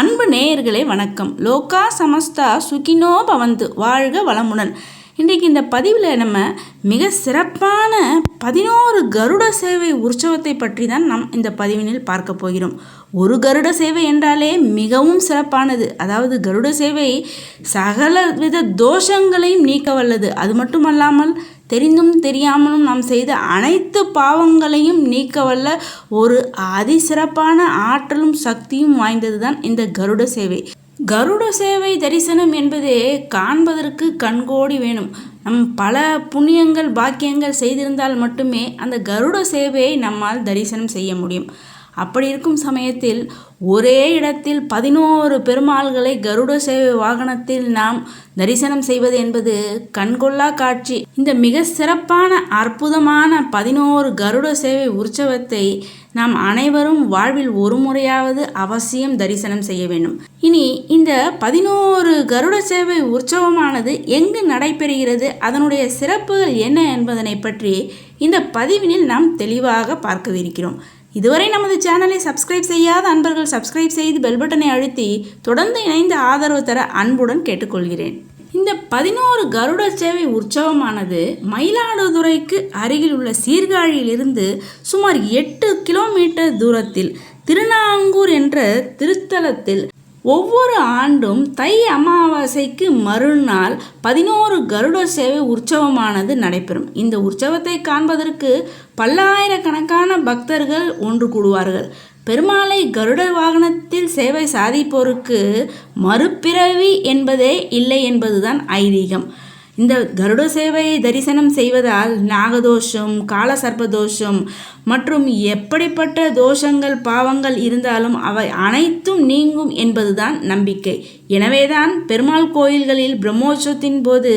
அன்பு நேயர்களே வணக்கம். லோகா சமஸ்தா சுகினோ பவந்து. வாழ்க வளமுடன். இன்றைக்கு இந்த பதிவில் நம்ம மிக சிறப்பான பதினோரு கருட சேவை உற்சவத்தை பற்றி தான் நாம் இந்த பதிவினில் பார்க்க போகிறோம். ஒரு கருட சேவை என்றாலே மிகவும் சிறப்பானது. அதாவது கருட சேவை சகல வித தோஷங்களையும் நீக்க வல்லது. அது மட்டுமல்லாமல் தெரிந்தும் தெரியாமலும் நாம் செய்த அனைத்து பாவங்களையும் நீக்க வல்ல ஒரு அதிசிறப்பான ஆற்றலும் சக்தியும் வாய்ந்தது தான் இந்த கருட சேவை. கருட சேவை தரிசனம் என்பதே காண்பதற்கு கண்கோடி வேணும். நம் பல புண்ணியங்கள் பாக்கியங்கள் செய்திருந்தால் மட்டுமே அந்த கருட சேவையை நம்மால் தரிசனம் செய்ய முடியும். அப்படி இருக்கும் சமயத்தில் ஒரே இடத்தில் பதினோரு பெருமாள்களை கருட சேவை வாகனத்தில் நாம் தரிசனம் செய்வது என்பது கண்கொள்ளா காட்சி. இந்த மிக சிறப்பான அற்புதமான பதினோரு கருட சேவை உற்சவத்தை நாம் அனைவரும் வாழ்வில் ஒரு முறையாவது அவசியம் தரிசனம் செய்ய வேண்டும். இனி இந்த பதினோரு கருட சேவை உற்சவமானது எங்கு நடைபெறுகிறது அதனுடைய சிறப்புகள் என்ன என்பதனை பற்றி இந்த பதிவினில் நாம் தெளிவாக பார்க்கவிருக்கிறோம். இதுவரை நமது சேனலை சப்ஸ்கிரைப் செய்யாத அன்பர்கள் சப்ஸ்கிரைப் செய்து பெல் பட்டனை அழுத்தி தொடர்ந்து இணைந்து ஆதரவு தர அன்புடன் கேட்டுக்கொள்கிறேன். இந்த பதினோரு கருட சேவை உற்சவமானது மயிலாடுதுறைக்கு அருகில் உள்ள சீர்காழியிலிருந்து சுமார் எட்டு கிலோமீட்டர் தூரத்தில் திருநாங்கூர் என்ற திருத்தலத்தில் ஒவ்வொரு ஆண்டும் தை அமாவாசைக்கு மறுநாள் பதினோரு கருட சேவை உற்சவமானது நடைபெறும். இந்த உற்சவத்தை காண்பதற்கு பல்லாயிரக்கணக்கான பக்தர்கள் ஒன்று கூடுவார்கள். பெருமாளை கருட வாகனத்தில் சேவை சாதிப்போருக்கு மறுபிறவி என்பதே இல்லை என்பதுதான் ஐதீகம். இந்த கருட சேவையை தரிசனம் செய்வதால் நாகதோஷம் காலசர்ப்பதோஷம் மற்றும் எப்படிப்பட்ட தோஷங்கள் பாவங்கள் இருந்தாலும் அவை அனைத்தும் நீங்கும் என்பதுதான் நம்பிக்கை. எனவேதான் பெருமாள் கோயில்களில் பிரம்மோற்சவத்தின் போது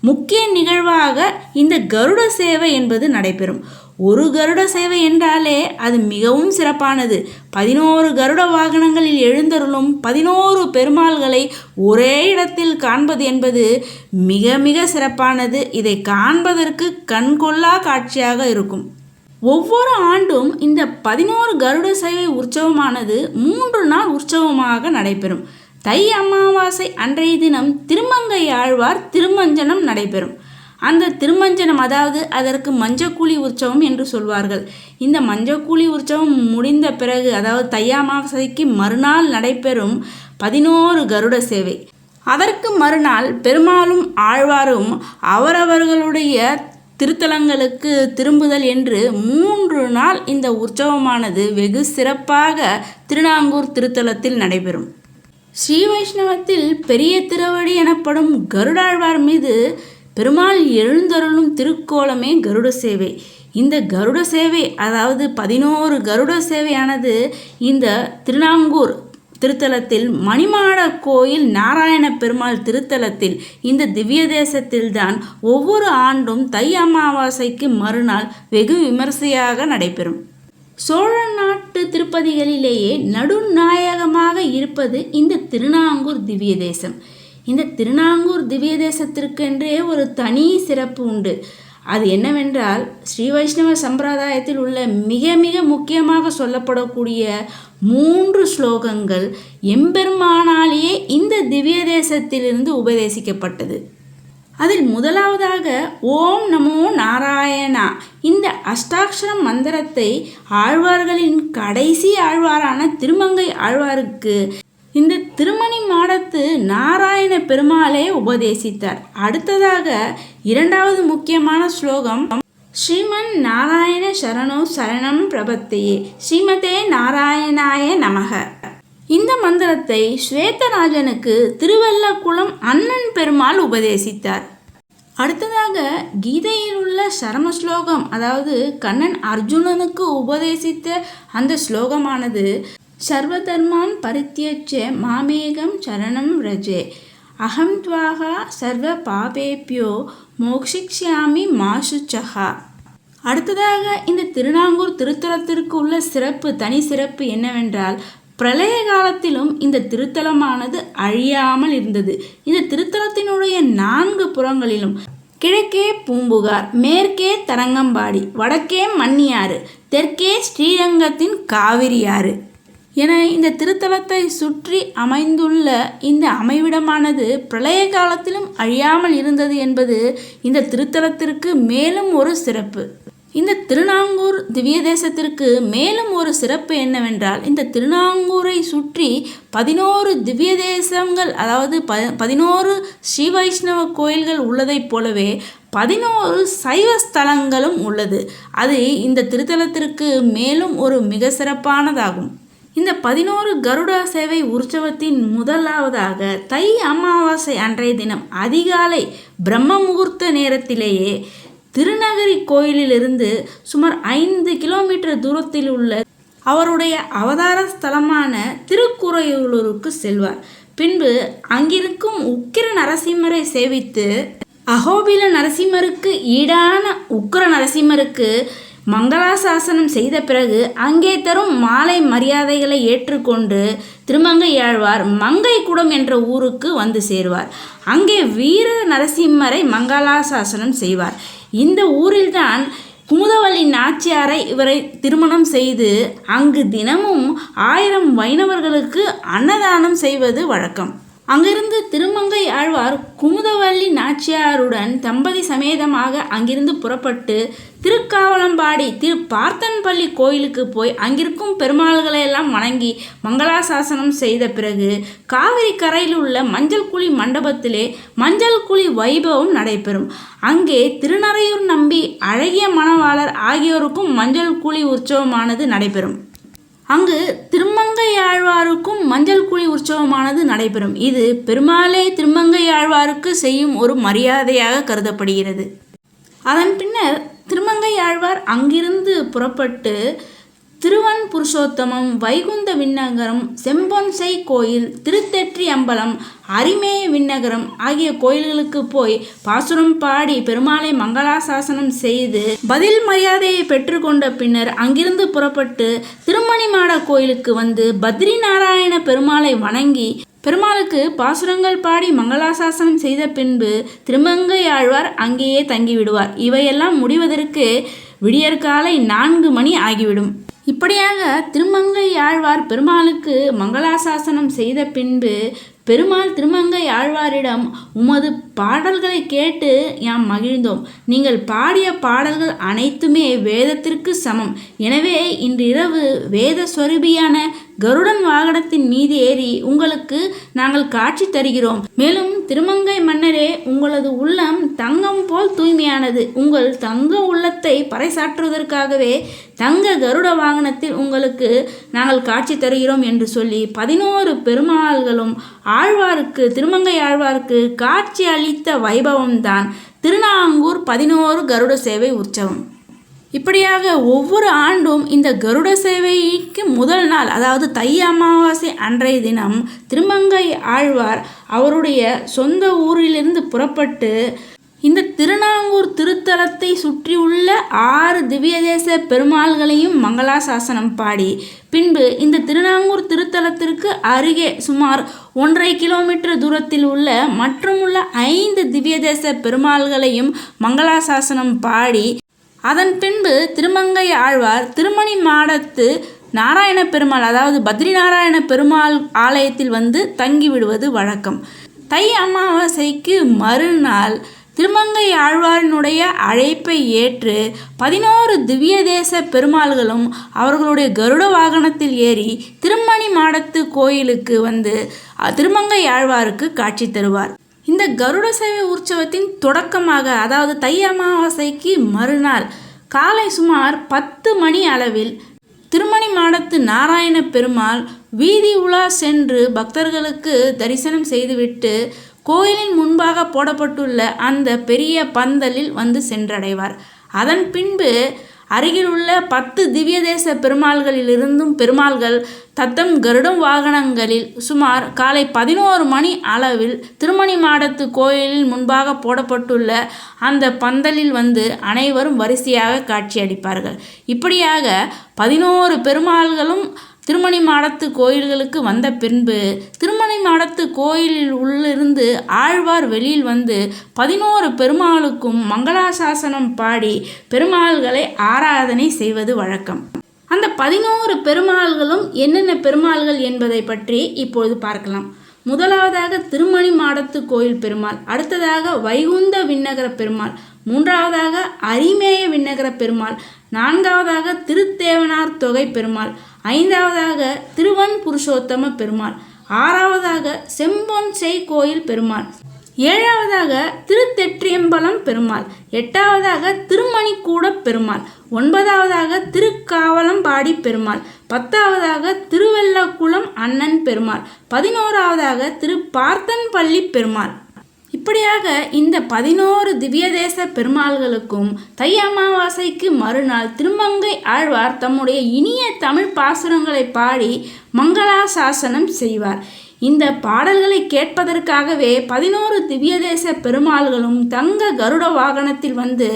முக்கிய நிகழ்வாக இந்த கருட சேவை என்பது நடைபெறும். ஒரு கருட சேவை என்றாலே அது மிகவும் சிறப்பானது. பதினோரு கருட வாகனங்களில் எழுந்தருளும் பதினோரு பெருமாள்களை ஒரே இடத்தில் காண்பது என்பது மிக மிக சிறப்பானது. இதை காண்பதற்கு கண்கொள்ளா காட்சியாக இருக்கும். ஒவ்வொரு ஆண்டும் இந்த பதினோரு கருட சேவை உற்சவமானது மூன்று நாள் உற்சவமாக நடைபெறும். தை அமாவாசை அன்றைய தினம் திருமங்கை ஆழ்வார் திருமஞ்சனம் நடைபெறும். அந்த திருமஞ்சனம் அதாவது அதற்கு மஞ்சக்கூலி உற்சவம் என்று சொல்வார்கள். இந்த மஞ்சக்கூலி உற்சவம் முடிந்த பிறகு அதாவது தையாமாசைக்கு மறுநாள் நடைபெறும் பதினோரு கருட சேவை. அதற்கு மறுநாள் பெருமாளும் ஆழ்வாரும் அவரவர்களுடைய திருத்தலங்களுக்கு திரும்புதல் என்று மூன்று நாள் இந்த உற்சவமானது வெகு சிறப்பாக திருநாங்கூர் திருத்தலத்தில் நடைபெறும். ஸ்ரீ வைஷ்ணவத்தில் பெரிய திருவடி எனப்படும் கருடாழ்வார் மீது பெருமாள் எழுந்தருளும் திருக்கோலமே கருட சேவை. இந்த கருட சேவை அதாவது பதினோரு கருட சேவையானது இந்த திருநாங்கூர் திருத்தலத்தில் மணிமாட கோயில் நாராயண பெருமாள் திருத்தலத்தில் இந்த திவ்ய தேசத்தில்தான் ஒவ்வொரு ஆண்டும் தை அமாவாசைக்கு மறுநாள் வெகு விமர்சையாக நடைபெறும். சோழ நாட்டு திருப்பதிகளிலேயே நடுநாயகமாக இருப்பது இந்த திருநாங்கூர் திவ்ய தேசம். இந்த திருநாங்கூர் திவ்ய தேசத்திற்கென்றே ஒரு தனி சிறப்பு உண்டு. அது என்னவென்றால் ஸ்ரீ வைஷ்ணவ சம்பிரதாயத்தில் உள்ள மிக மிக முக்கியமாக சொல்லப்படக்கூடிய மூன்று ஸ்லோகங்கள் எம்பெருமானாலேயே இந்த திவ்ய தேசத்திலிருந்து உபதேசிக்கப்பட்டது. அதில் முதலாவதாக ஓம் நமோ நாராயணா. இந்த அஷ்டாட்சரம் மந்திரத்தை ஆழ்வார்களின் கடைசி ஆழ்வாரான திருமங்கை ஆழ்வாருக்கு இந்த திருமணி மாடத்து நாராயண பெருமாளே உபதேசித்தார். அடுத்ததாக இரண்டாவது முக்கியமான ஸ்லோகம் ஸ்ரீமன் நாராயண சரணோ சரணம் பிரபத்தையே ஸ்ரீமதே நாராயணாய நமக. இந்த மந்திரத்தை ஸ்வேதராஜனுக்கு திருவல்லக்குளம் அண்ணன் பெருமாள் உபதேசித்தார். அடுத்ததாக கீதையில் உள்ள சரம ஸ்லோகம் அதாவது கண்ணன் அர்ஜுனனுக்கு உபதேசித்த அந்த ஸ்லோகமானது சர்வதர்மான் பரித்தியஜ மாமேகம் சரணம் ரஜே. அகம் துவாகா சர்வ பாபேபியோ மோக்ஷிக்ஷாமி மாசுச்சகா அடுத்ததாக இந்த திருநாங்கூர் திருத்தலத்திற்கு உள்ள சிறப்பு தனி சிறப்பு என்னவென்றால் பிரளய காலத்திலும் இந்த திருத்தலமானது அழியாமல் இருந்தது. இந்த திருத்தலத்தினுடைய நான்கு புறங்களிலும் கிழக்கே பூம்புகார் மேற்கே தரங்கம்பாடி வடக்கே மன்னியாறு தெற்கே ஸ்ரீரங்கத்தின் காவிரியாறு. என இந்த திருத்தலத்தை சுற்றி அமைந்துள்ள இந்த அமைவிடமானது பிரளய காலத்திலும் அழியாமல் இருந்தது என்பது இந்த திருத்தலத்திற்கு மேலும் ஒரு சிறப்பு. இந்த திருநாங்கூர் திவ்ய தேசத்திற்கு மேலும் ஒரு சிறப்பு என்னவென்றால் இந்த திருநாங்கூரை சுற்றி பதினோரு திவ்ய தேசங்கள் அதாவது ப பதினோரு ஸ்ரீ வைஷ்ணவ கோயில்கள் உள்ளதைப் போலவே பதினோரு சைவ ஸ்தலங்களும் உள்ளது. அது இந்த திருத்தலத்திற்கு மேலும் ஒரு மிக சிறப்பானதாகும். இந்த பதினோரு கருட சேவை உற்சவத்தின் முதலாவதாக தை அமாவாசை அன்றைய தினம் அதிகாலை பிரம்ம முகூர்த்த நேரத்திலேயே திருநகரி கோயிலிலிருந்து சுமார் ஐந்து கிலோமீட்டர் தூரத்தில் உள்ள அவருடைய அவதார ஸ்தலமான திருக்குறையூருக்கு செல்வார். பின்பு அங்கிருக்கும் உக்கிர நரசிம்மரை சேவித்து அகோபில நரசிம்மருக்கு ஈடான உக்கிர நரசிம்மருக்கு மங்களாசாசனம் செய்த பிறகு அங்கே தரும் மாலை மரியாதைகளை ஏற்றுக்கொண்டு திருமங்கையாழ்வார் மங்கைக்குடம் என்ற ஊருக்கு வந்து சேருவார். அங்கே வீர நரசிம்மரை மங்களாசாசனம் செய்வார். இந்த ஊரில்தான் குமுதவள்ளி நாச்சியாரை இவரை திருமணம் செய்து அங்கு தினமும் ஆயிரம் வைணவர்களுக்கு அன்னதானம் செய்வது வழக்கம். அங்கிருந்து திருமங்கை ஆழ்வார் குமுதவல்லி நாச்சியாருடன் தம்பதி சமேதமாக அங்கிருந்து புறப்பட்டு திருக்காவலம்பாடி திரு பார்த்தன்பள்ளி கோயிலுக்கு போய் அங்கிருக்கும் பெருமாள்களை எல்லாம் வணங்கி மங்களாசாசனம் செய்த பிறகு காவிரி கரையில் உள்ள மஞ்சள் குழி மண்டபத்திலே மஞ்சள் குழி வைபவம் நடைபெறும். அங்கே திருநறையூர் நம்பி அழகிய மணவாளர் ஆகியோருக்கும் மஞ்சள் குழி உற்சவமானது நடைபெறும். அங்கு திருமங்கையாழ்வாருக்கும் மஞ்சள் குழி உற்சவமானது நடைபெறும். இது பெருமாளே திருமங்கையாழ்வாருக்கு செய்யும் ஒரு மரியாதையாக கருதப்படுகிறது. அதன் பின்னர் திருமங்கையாழ்வார் அங்கிருந்து புறப்பட்டு திருவன் புருஷோத்தமம் வைகுந்த விண்ணகரம் செம்பொன்சை கோயில் திருத்தெற்றி அம்பலம் அரிமேய விண்ணகரம் ஆகிய கோயில்களுக்கு போய் பாசுரம் பாடி பெருமாளை மங்களாசாசனம் செய்து பதில் மரியாதையை பெற்றுக்கொண்ட பின்னர் அங்கிருந்து புறப்பட்டு திருமணிமாட கோயிலுக்கு வந்து பத்ரி நாராயண பெருமாளை வணங்கி பெருமாளுக்கு பாசுரங்கள் பாடி மங்களாசாசனம் செய்த பின்பு திருமங்கை ஆழ்வார் அங்கேயே தங்கிவிடுவார். இவையெல்லாம் முடிவதற்கு விடியற்காலை நான்கு மணி ஆகிவிடும். இப்படியாக திருமங்கை ஆழ்வார் பெருமாளுக்கு மங்களாசாசனம் செய்த பின்பு பெருமாள் திருமங்கை ஆழ்வாரிடம் உமது பாடல்களை கேட்டு யாம் மகிழ்ந்தோம். நீங்கள் பாடிய பாடல்கள் அனைத்துமே வேதத்திற்கு சமம். எனவே இன்று இரவு வேத ஸ்வரூபியான கருடன் வாகனத்தின் மீது ஏறி உங்களுக்கு நாங்கள் காட்சி தருகிறோம். மேலும் திருமங்கை மன்னரே உங்களது உள்ளம் தங்கம் போல் தூய்மையானது. உங்கள் தங்க உள்ளத்தை பறைசாற்றுவதற்காகவே தங்க கருட வாகனத்தில் உங்களுக்கு நாங்கள் காட்சி தருகிறோம் என்று சொல்லி பதினோரு பெருமாள்களும் ஆழ்வாருக்கு திருமங்கை ஆழ்வாருக்கு காட்சி அளித்த வைபவம்தான். திருநாங்கூர் பதினோரு கருட சேவை உற்சவம். இப்படியாக ஒவ்வொரு ஆண்டும் இந்த கருட சேவைக்கு முதல் நாள் அதாவது தை அமாவாசை அன்றைய தினம் திருமங்கை ஆழ்வார் அவருடைய சொந்த ஊரிலிருந்து புறப்பட்டு இந்த திருநாங்கூர் திருத்தலத்தை சுற்றியுள்ள ஆறு திவ்யதேச பெருமாள்களையும் மங்களாசாசனம் பாடி பின்பு இந்த திருநாங்கூர் திருத்தலத்திற்கு அருகே சுமார் ஒன்றரை கிலோமீட்டர் தூரத்தில் உள்ள மற்றுமுள்ள ஐந்து திவ்யதேச பெருமாள்களையும் மங்களாசாசனம் பாடி அதன் பின்பு திருமங்கை ஆழ்வார் திருமணி மாடத்து நாராயண பெருமாள் அதாவது பத்ரி நாராயண பெருமாள் ஆலயத்தில் வந்து தங்கி விடுவது வழக்கம். தை அமாவாசைக்கு மறுநாள் திருமங்கை ஆழ்வாரினுடைய அழைப்பை ஏற்று பதினோரு திவ்ய தேச பெருமாள்களும் அவர்களுடைய கருட வாகனத்தில் ஏறி திருமணி மாடத்து கோயிலுக்கு வந்து திருமங்கை ஆழ்வாருக்கு காட்சி தருவார். இந்த கருட சேவை உற்சவத்தின் தொடக்கமாக அதாவது தை அமாவாசைக்கு மறுநாள் காலை சுமார் பத்து மணி அளவில் திருமணி மாடத்து நாராயண பெருமாள் வீதி உலா சென்று பக்தர்களுக்கு தரிசனம் செய்துவிட்டு கோயிலின் முன்பாக போடப்பட்டுள்ள அந்த பெரிய பந்தலில் வந்து சென்றடைவார். அதன் பின்பு அருகிலுள்ள பத்து திவ்ய தேச பெருமாள்களிலிருந்தும் பெருமாள்கள் தத்தம் கருடம் வாகனங்களில் சுமார் காலை பதினோரு மணி அளவில் திருமணி மாடத்து கோயிலில் முன்பாக போடப்பட்டுள்ள அந்த பந்தலில் வந்து அனைவரும் வரிசையாக காட்சியளிப்பார்கள். இப்படியாக பதினோரு பெருமாள்களும் திருமணி மாடத்து கோயில்களுக்கு வந்த பின்பு திருமணி மாடத்து கோயிலில் உள்ளிருந்து ஆழ்வார் வெளியில் வந்து பதினோரு பெருமாளுக்கும் மங்களாசாசனம் பாடி பெருமாள்களை ஆராதனை செய்வது வழக்கம். அந்த பதினோரு பெருமாள்களும் என்னென்ன பெருமாள்கள் என்பதை பற்றி இப்பொழுது பார்க்கலாம். முதலாவதாக திருமணி மாடத்து கோயில் பெருமாள் அடுத்ததாக வைகுந்த விண்ணகர பெருமாள் மூன்றாவதாக அரிமேய விண்ணகர பெருமாள் நான்காவதாக திருத்தேவனார் தொகை பெருமாள் ஐந்தாவதாக திருவன் புருஷோத்தம பெருமாள் ஆறாவதாக செம்பொன் செய் கோயில் பெருமாள் ஏழாவதாக திருத்தெற்றியம்பலம் பெருமாள் எட்டாவதாக திருமணிக்கூட பெருமாள் ஒன்பதாவதாக திருக்காவலம்பாடி பெருமாள் பத்தாவதாக திருவெல்லக்குளம் அண்ணன் பெருமாள் பதினோராவதாக திரு பார்த்தன்பள்ளி பெருமாள். இப்படியாக இந்த பதினோரு திவ்யதேச பெருமாள்களுக்கும் தை அமாவாசைக்கு மறுநாள் திருமங்கை ஆழ்வார் தம்முடைய இனிய தமிழ் பாசுரங்களை பாடி மங்களாசாசனம் செய்வார். இந்த பாடல்களை கேட்பதற்காகவே பதினோரு திவ்யதேச பெருமாள்களும் தங்க கருட வாகனத்தில் வந்து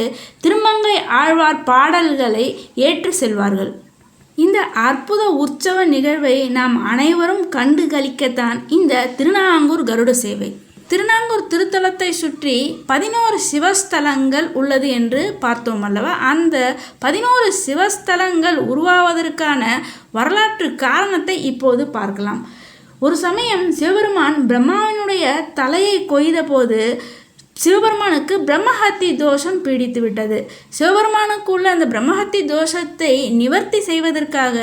திருமங்கை ஆழ்வார் பாடல்களை ஏற்று செல்வார்கள். இந்த அற்புத உற்சவ நிகழ்வை நாம் அனைவரும் கண்டு கழிக்கத்தான் இந்த திருநாங்கூர் கருட சேவை. திருநாங்கூர் திருத்தலத்தை சுற்றி பதினோரு சிவஸ்தலங்கள் உள்ளது என்று பார்த்தோம் அல்லவா? அந்த பதினோரு சிவஸ்தலங்கள் உருவாவதற்கான வரலாற்று காரணத்தை இப்போது பார்க்கலாம். ஒரு சமயம் சிவபெருமான் பிரம்மாவினுடைய தலையை கொய்த போது சிவபெருமானுக்கு பிரம்மஹத்தி தோஷம் பீடித்து விட்டது. சிவபெருமானுக்குள்ள அந்த பிரம்மஹத்தி தோஷத்தை நிவர்த்தி செய்வதற்காக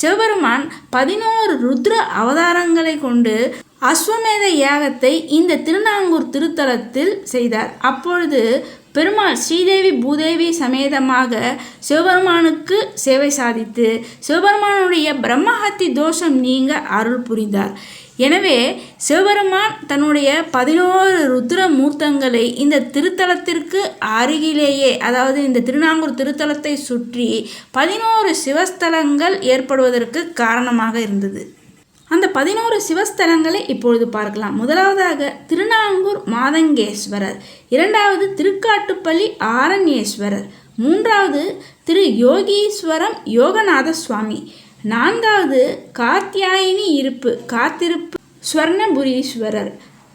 சிவபெருமான் பதினோரு ருத்ர அவதாரங்களை கொண்டு அஸ்வமேத யாகத்தை இந்த திருநாங்கூர் திருத்தலத்தில் செய்தார். அப்பொழுது பெருமாள் ஸ்ரீதேவி பூதேவி சமேதமாக சிவபெருமானுக்கு சேவை சாதித்து சிவபெருமானுடைய பிரம்மஹத்தி தோஷம் நீங்க அருள் புரிந்தார். எனவே சிவபெருமான் தன்னுடைய பதினோரு ருத்ர மூர்த்தங்களை இந்த திருத்தலத்திற்கு அருகிலேயே அதாவது இந்த திருநாங்கூர் திருத்தலத்தை சுற்றி பதினோரு சிவஸ்தலங்கள் ஏற்படுவதற்கு காரணமாக இருந்தது. அந்த பதினோரு சிவஸ்தலங்களை இப்பொழுது பார்க்கலாம். முதலாவதாக திருநாங்கூர் மாதங்கேஸ்வரர் இரண்டாவது திருக்காட்டுப்பள்ளி ஆரண்யேஸ்வரர் மூன்றாவது திரு யோகீஸ்வரம் யோகநாத சுவாமி நான்காவது காத்தியாயினி இருப்பு காத்திருப்பு ஸ்வர்ணபுரீஸ்வரர்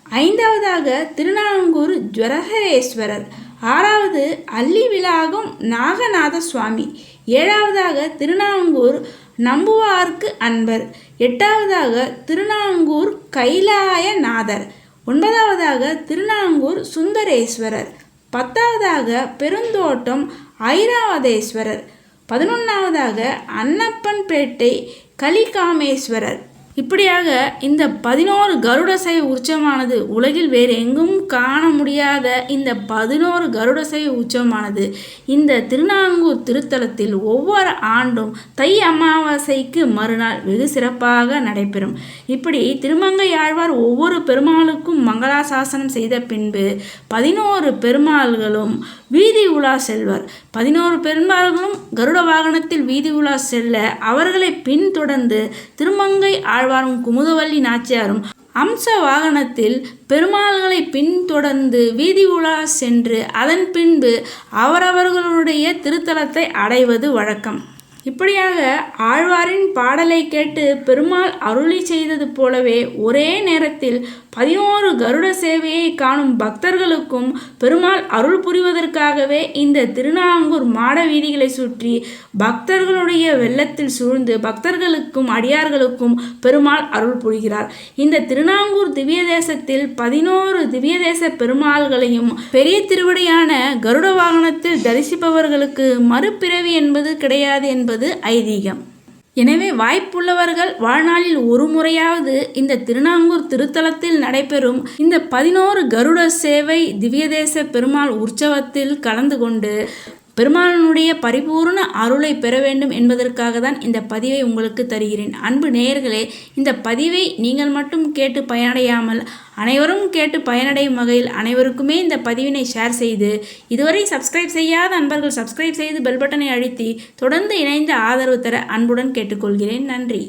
ஐந்தாவதாக திருநாங்கூர் ஜுவரகரேஸ்வரர் ஆறாவது அள்ளி விலாகம் நாகநாத சுவாமி ஏழாவதாக திருநாங்கூர் நம்புவார்க்கு அன்பர் எட்டாவதாக திருநாங்கூர் கைலாயநாதர். ஒன்பதாவதாக திருநாங்கூர் சுந்தரேஸ்வரர். பத்தாவதாக பெருந்தோட்டம் ஐராவதேஸ்வரர். பதினொன்றாவதாக அன்னப்பன்பேட்டை கலிகாமேஸ்வரர். இப்படியாக இந்த பதினோரு கருடசை உற்சவமானது உலகில் வேறு எங்கும் காண முடியாத இந்த பதினோரு கருடசை உற்சவமானது இந்த திருநாங்கூர் திருத்தலத்தில் ஒவ்வொரு ஆண்டும் தை அமாவாசைக்கு மறுநாள் வெகு சிறப்பாக நடைபெறும். இப்படி திருமங்கை ஆழ்வார் ஒவ்வொரு பெருமாளுக்கும் மங்களாசாசனம் செய்த பின்பு பதினோரு பெருமாள்களும் வீதி உலா செல்வர். பதினோரு பெரும்பாலும் கருட வாகனத்தில் வீதி உலா செல்ல அவர்களை பின்தொடர்ந்து திருமங்கை ஆழ்வாரும் குமுதவல்லி நாச்சியாரும் அம்ச வாகனத்தில் பெருமாள்களை பின்தொடர்ந்து வீதி உலா சென்று அதன் பின்பு அவரவர்களுடைய திருத்தலத்தை அடைவது வழக்கம். இப்படியாக ஆழ்வாரின் பாடலை கேட்டு பெருமாள் அருளி செய்தது போலவே ஒரே நேரத்தில் பதினோரு கருட சேவையை காணும் பக்தர்களுக்கும் பெருமாள் அருள் புரிவதற்காகவே இந்த திருநாங்கூர் மாட வீதிகளை சுற்றி பக்தர்களுடைய வெள்ளத்தில் சூழ்ந்து பக்தர்களுக்கும் அடியார்களுக்கும் பெருமாள் அருள் புரிகிறார். இந்த திருநாங்கூர் திவ்ய தேசத்தில் பதினோரு திவ்ய தேச பெருமாள்களையும் பெரிய திருவடியான கருட வாகனத்தில் தரிசிப்பவர்களுக்கு மறுபிறவி என்பது கிடையாது என்பது ஐதீகம். எனவே வாய்ப்புள்ளவர்கள் வாழ்நாளில் ஒரு முறையாவது இந்த திருநாங்கூர் திருத்தலத்தில் நடைபெறும் இந்த பதினோரு கருட சேவை திவ்யதேச பெருமாள் உற்சவத்தில் கலந்து கொண்டு பெருமானனுடைய பரிபூர்ண அருளை பெற வேண்டும் என்பதற்காக தான் இந்த பதிவை உங்களுக்கு தருகிறேன். அன்பு நேயர்களே இந்த பதிவை நீங்கள் மட்டும் கேட்டு பயனடையாமல் அனைவரும் கேட்டு பயனடையும் வகையில் அனைவருக்குமே இந்த பதிவினை ஷேர் செய்து இதுவரை சப்ஸ்கிரைப் செய்யாத அன்பர்கள் சப்ஸ்கிரைப் செய்து பெல் பட்டனை அழுத்தி தொடர்ந்து இணைந்து ஆதரவு தர அன்புடன் கேட்டுக்கொள்கிறேன். நன்றி.